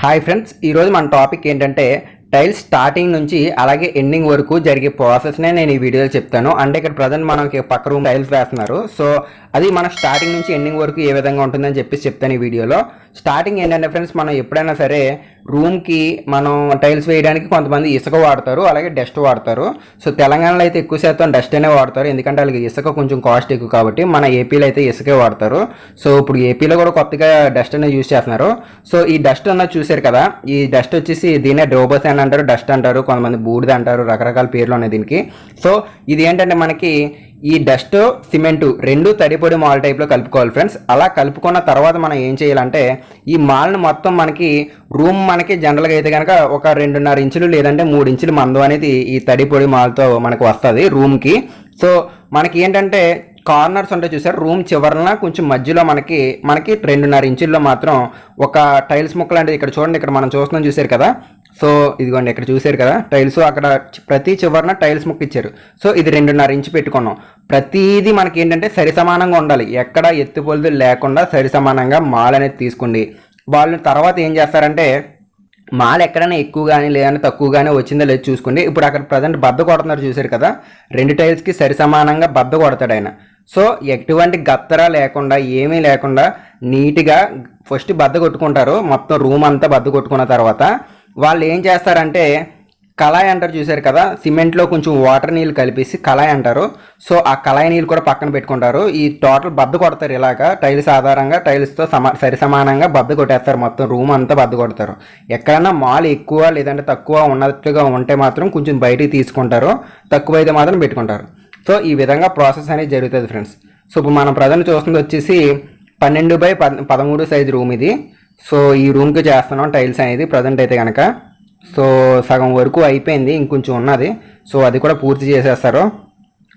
Hi friends ఈరోజు మన topic ఏంటంటే టైల్స్ స్టార్టింగ్ నుంచి అలాగే ఎండింగ్ వరకు జరిగే ప్రాసెస్నే నేను ఈ వీడియోలో చెప్తాను. అంటే ఇక్కడ ప్రజెంట్ మనకి పక్క రూమ్ టైల్స్ వేస్తున్నారు. సో అది మన స్టార్టింగ్ నుంచి ఎండింగ్ వరకు ఏ విధంగా ఉంటుందని చెప్పేసి చెప్తాను ఈ వీడియోలో. స్టార్టింగ్ ఏంటంటే ఫ్రెండ్స్ మనం ఎప్పుడైనా సరే రూమ్కి మనం టైల్స్ వేయడానికి కొంతమంది ఇసుక వాడతారు అలాగే డస్ట్ వాడతారు. సో తెలంగాణలో అయితే ఎక్కువ శాతం డస్ట్ అనే వాడతారు. ఎందుకంటే వాళ్ళకి ఇసుక కొంచెం కాస్ట్ ఎక్కువ కాబట్టి మన ఏపీలో అయితే ఇసుకే వాడతారు. సో ఇప్పుడు ఏపీలో కూడా కొత్తగా డస్ట్ అనేది యూజ్ చేస్తున్నారు. సో ఈ డస్ట్ అన్నది చూశారు కదా? ఈ డస్ట్ వచ్చేసి దీనే డోబస్ అని అంటారు డస్ట్ అంటారు కొంతమంది బూడిద అంటారు రకరకాల పేర్లు ఉన్నాయి దీనికి. సో ఇది ఏంటంటే మనకి ఈ డస్ట్ సిమెంటు రెండు తడిపొడి మాల్ టైప్లో కలుపుకోవాలి ఫ్రెండ్స్. అలా కలుపుకున్న తర్వాత మనం ఏం చేయాలంటే ఈ మాల్ని మొత్తం మనకి రూమ్ మనకి జనరల్గా అయితే కనుక ఒక రెండున్నర ఇంచులు లేదంటే మూడు ఇంచులు మందం అనేది ఈ తడిపొడి మాల్తో మనకు వస్తుంది రూమ్కి. సో మనకి ఏంటంటే కార్నర్స్ ఉంటాయి చూసారు రూమ్ చివరన కొంచెం మధ్యలో మనకి మనకి రెండున్నర ఇంచుల్లో మాత్రం ఒక టైల్స్ ముక్క లాంటిది ఇక్కడ చూడండి ఇక్కడ మనం చూస్తున్నాం చూసారు కదా? సో ఇదిగోండి ఇక్కడ చూసారు కదా? టైల్స్ అక్కడ ప్రతి చివరన టైల్స్ ముక్క ఇచ్చారు. సో ఇది రెండున్నర ఇంచు పెట్టుకున్నాం. ప్రతిదీ మనకి ఏంటంటే సరి సమానంగా ఉండాలి. ఎక్కడ ఎత్తుపొలుదు లేకుండా సరి సమానంగా మాల్ అనేది తీసుకోండి వాళ్ళు తర్వాత ఏం చేస్తారంటే మాల్ ఎక్కడైనా ఎక్కువ కానీ లేదంటే తక్కువ కానీ వచ్చిందో లేదో చూసుకోండి ఇప్పుడు అక్కడ ప్రజెంట్ బద్ద కొడుతున్నారు చూసారు కదా? రెండు టైల్స్కి సరి సమానంగా బద్ద కొడతాడు ఆయన. సో ఎటువంటి గత్తర లేకుండా ఏమీ లేకుండా నీట్గా ఫస్ట్ బద్ద కొట్టుకుంటారు. మొత్తం రూమ్ అంతా బద్ద కొట్టుకున్న తర్వాత వాళ్ళు ఏం చేస్తారంటే కళాయి అంటారు చూశారు కదా సిమెంట్లో కొంచెం వాటర్ నీళ్ళు కలిపేసి కళాయి అంటారు. సో ఆ కళాయి నీళ్ళు కూడా పక్కన పెట్టుకుంటారు. ఈ టోటల్ బద్ద కొడతారు ఇలాగా. టైల్స్ ఆధారంగా టైల్స్తో సమా సరి సమానంగా బద్ద కొట్టేస్తారు. మొత్తం రూమ్ అంతా బద్ద కొడతారు. ఎక్కడైనా మాల్ ఎక్కువ లేదంటే తక్కువ ఉన్నట్టుగా ఉంటే మాత్రం కొంచెం బయటికి తీసుకుంటారు. తక్కువ అయితే మాత్రం పెట్టుకుంటారు. సో ఈ విధంగా ప్రాసెస్ అనేది జరుగుతుంది ఫ్రెండ్స్. సో ఇప్పుడు మనం ప్రజెంట్ చూస్తుంది వచ్చేసి పన్నెండు బై పద పదమూడు సైజ్ రూమ్ ఇది. సో ఈ రూమ్కి చేస్తున్నాం టైల్స్ అనేది ప్రజెంట్ అయితే కనుక సో సగం వరకు అయిపోయింది ఇంకొంచెం ఉన్నది. సో అది కూడా పూర్తి చేసేస్తారు.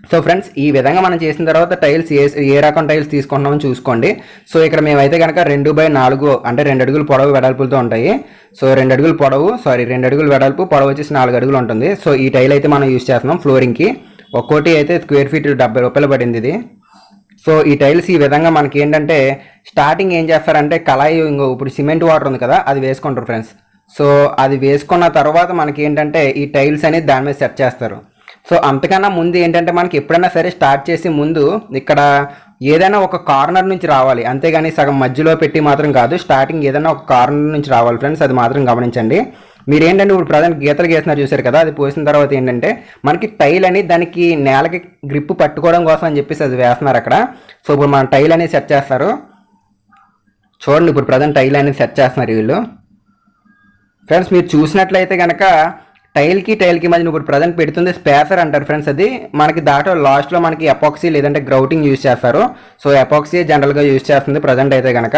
సో ఫ్రెండ్స్ ఈ విధంగా మనం చేసిన తర్వాత టైల్స్ ఏ ఏ రకం టైల్స్ తీసుకుంటున్నామో చూసుకోండి. సో ఇక్కడ మేమైతే కనుక రెండు బై నాలుగు అంటే రెండు అడుగులు పొడవు వెడల్పులతో ఉంటాయి. సో రెండు అడుగులు పొడవు సారీ రెండు అడుగులు వెడల్పు పొడవు వచ్చేసి నాలుగు అడుగులు ఉంటుంది. సో ఈ టైల్ అయితే మనం యూస్ చేస్తున్నాం ఫ్లోరింగ్కి. ఒక్కోటి అయితే స్క్వేర్ ఫీట్ డెబ్బై రూపాయలు పడింది ఇది. సో ఈ టైల్స్ ఈ విధంగా మనకి ఏంటంటే స్టార్టింగ్ ఏం చేస్తారంటే కళాయి ఇంకో ఇప్పుడు సిమెంట్ వాటర్ ఉంది కదా అది వేసుకుంటారు ఫ్రెండ్స్ సో అది వేసుకున్న తర్వాత మనకి ఏంటంటే ఈ టైల్స్ అనేది దాని మీద సెట్ చేస్తారు. సో అంతకన్నా ముందు ఏంటంటే మనకి ఎప్పుడైనా సరే స్టార్ట్ చేసి ముందు ఇక్కడ ఏదైనా ఒక కార్నర్ నుంచి రావాలి. అంతేగాని సగం మధ్యలో పెట్టి మాత్రం కాదు స్టార్టింగ్ ఏదైనా ఒక కార్నర్ నుంచి రావాలి ఫ్రెండ్స్ అది మాత్రం గమనించండి. మీరు ఏంటంటే ఇప్పుడు ప్రజెంట్ గీతలు గీస్తున్నారు చూసారు కదా అది పోసిన తర్వాత ఏంటంటే మనకి టైల్ అని దానికి నేలకి గ్రిప్ పట్టుకోవడం కోసం అని చెప్పేసి అది వేస్తున్నారు అక్కడ. సో ఇప్పుడు మనం టైల్ అనేది సెట్ చేస్తారు. చూడండి ఇప్పుడు ప్రజెంట్ టైల్ అనేది సెట్ చేస్తున్నారు వీళ్ళు. ఫ్రెండ్స్ మీరు చూసినట్లయితే కనుక టైల్కి టైల్కి మధ్య ఇప్పుడు ప్రజెంట్ పెడుతుంది స్పేసర్ అంటారు ఫ్రెండ్స్ అది. మనకి దాంట్లో లాస్ట్లో మనకి ఎపాక్సీ లేదంటే గ్రౌటింగ్ యూజ్ చేస్తారు. సో ఎపాక్సీ జనరల్గా యూజ్ చేస్తుంది ప్రజెంట్ అయితే కనుక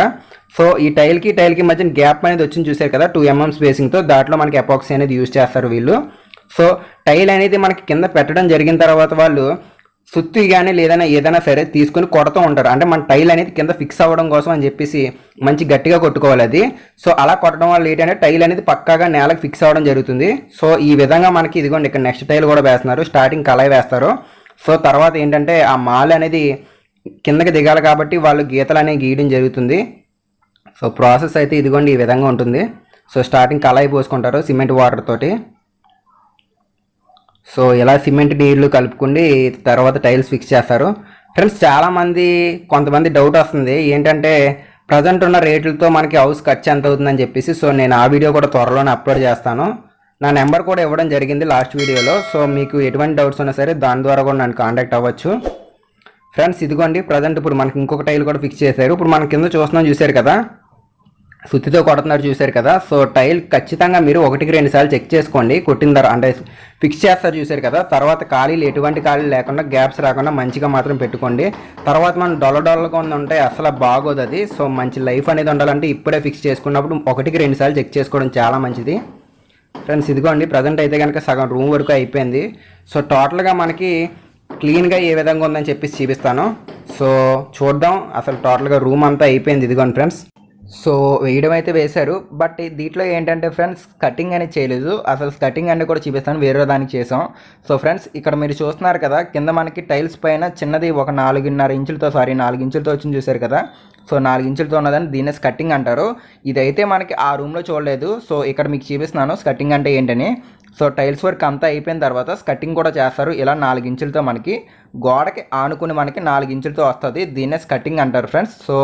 సో ఈ టైల్కి టైల్కి మధ్య గ్యాప్ అనేది వచ్చింది చూసారు కదా టూ ఎంఎం స్పేసింగ్తో దాంట్లో మనకి ఎపాక్సీ అనేది యూజ్ చేస్తారు వీళ్ళు. సో టైల్ అనేది మనకి కింద పెట్టడం జరిగిన తర్వాత వాళ్ళు సుత్తి కానీ లేదైనా ఏదైనా సరే తీసుకొని కొడుతూ ఉంటారు. అంటే మన టైల్ అనేది కింద ఫిక్స్ అవ్వడం కోసం అని చెప్పేసి మంచి గట్టిగా కొట్టుకోవాలి అది. సో అలా కొట్టడం వల్ల ఏంటంటే టైల్ అనేది పక్కాగా నేలకు ఫిక్స్ అవ్వడం జరుగుతుంది. సో ఈ విధంగా మనకి ఇదిగోండి ఇక్కడ నెక్స్ట్ టైల్ కూడా వేస్తున్నారు. స్టార్టింగ్ కళాయి వేస్తారు. సో తర్వాత ఏంటంటే ఆ మాల్ అనేది కిందకి దిగాలి కాబట్టి వాళ్ళు గీతలు అనేవి గీయడం జరుగుతుంది. సో ప్రాసెస్ అయితే ఇదిగోండి ఈ విధంగా ఉంటుంది. సో స్టార్టింగ్ కళాయి పోసుకుంటారు సిమెంట్ వాటర్ తోటి. సో ఇలా సిమెంట్ నీళ్ళు కలుపుకుండి తర్వాత టైల్స్ ఫిక్స్ చేస్తారు. ఫ్రెండ్స్ చాలామంది కొంతమంది డౌట్ వస్తుంది. ఏంటంటే ప్రజెంట్ ఉన్న రేట్లతో మనకి హౌస్ ఖర్చు ఎంత అవుతుందని చెప్పేసి సో నేను ఆ వీడియో కూడా త్వరలోనే అప్లోడ్ చేస్తాను. నా నెంబర్ కూడా ఇవ్వడం జరిగింది లాస్ట్ వీడియోలో. సో మీకు ఎటువంటి డౌట్స్ ఉన్నా సరే దాని ద్వారా కూడా నన్ను కాంటాక్ట్ అవ్వచ్చు. ఫ్రెండ్స్ ఇదిగోండి ప్రజెంట్ ఇప్పుడు మనకి ఇంకొక టైల్ కూడా ఫిక్స్ చేశారు. ఇప్పుడు మనం కింద చూస్తున్నాం చూశారు కదా? సుత్తితో కొడుతున్నారు చూశారు కదా. సో టైల్ ఖచ్చితంగా మీరు ఒకటికి రెండు సార్లు చెక్ చేసుకోండి. కొట్టిన తర్వాత అంటే ఫిక్స్ చేస్తారు చూశారు కదా. తర్వాత ఖాళీలు ఎటువంటి ఖాళీలు లేకుండా గ్యాప్స్ రాకుండా మంచిగా మాత్రం పెట్టుకోండి. తర్వాత మనం డొల్ల డొల్లగా ఉంది ఉంటే అసలు బాగోదు అది. సో మంచి లైఫ్ అనేది ఉండాలంటే ఇప్పుడే ఫిక్స్ చేసుకున్నప్పుడు ఒకటికి రెండు సార్లు చెక్ చేసుకోవడం చాలా మంచిది. ఫ్రెండ్స్ ఇదిగోండి ప్రజెంట్ అయితే కనుక సగం రూమ్ వరకు అయిపోయింది. సో టోటల్గా మనకి క్లీన్గా ఏ విధంగా ఉందని చెప్పి చూపిస్తాను. సో చూద్దాం. అసలు టోటల్గా రూమ్ అంతా అయిపోయింది. ఇదిగోండి ఫ్రెండ్స్. సో వేయడం అయితే వేశారు. బట్ దీంట్లో ఏంటంటే ఫ్రెండ్స్ కటింగ్ అనేది చేయలేదు. అసలు కటింగ్ అనేది కూడా చూపిస్తాను. వేరే దానికి చేసాం. సో ఫ్రెండ్స్ ఇక్కడ మీరు చూస్తున్నారు కదా కింద మనకి టైల్స్ పైన చిన్నది ఒక నాలుగున్నర ఇంచులతో సారీ నాలుగు ఇంచులతో వచ్చింది చూశారు కదా. సో నాలుగు ఇంచులతో ఉన్నదని దీన్ని స్కట్టింగ్ అంటారు. ఇదైతే మనకి ఆ రూమ్లో చూడలేదు. సో ఇక్కడ మీకు చూపిస్తున్నాను స్కట్టింగ్ అంటే ఏంటని. సో టైల్స్ వర్క్ అంతా అయిపోయిన తర్వాత స్కటింగ్ కూడా చేస్తారు. ఇలా నాలుగు ఇంచులతో మనకి గోడకి ఆనుకుని మనకి నాలుగు ఇంచులతో వస్తుంది. దీన్నే స్కటింగ్ అంటారు ఫ్రెండ్స్. సో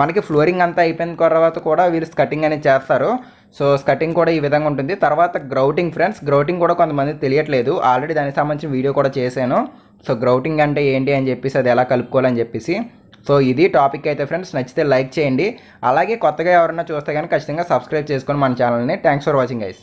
మనకి ఫ్లోరింగ్ అంతా అయిపోయిన తర్వాత కూడా వీళ్ళు స్కటింగ్ అనేది చేస్తారు. సో స్కటింగ్ కూడా ఈ విధంగా ఉంటుంది. తర్వాత గ్రౌటింగ్ ఫ్రెండ్స్ గ్రౌటింగ్ కూడా కొంతమంది తెలియట్లేదు. ఆల్రెడీ దానికి సంబంధించిన వీడియో కూడా చేశాను. సో గ్రౌటింగ్ అంటే ఏంటి అని చెప్పేసి అది ఎలా కలుపుకోవాలని చెప్పేసి. సో ఇది టాపిక్ అయితే ఫ్రెండ్స్. నచ్చితే లైక్ చేయండి. అలాగే కొత్తగా ఎవరైనా చూస్తే కానీ ఖచ్చితంగా సబ్స్క్రైబ్ చేసుకొని మన ఛానల్ని. Thanks for watching guys.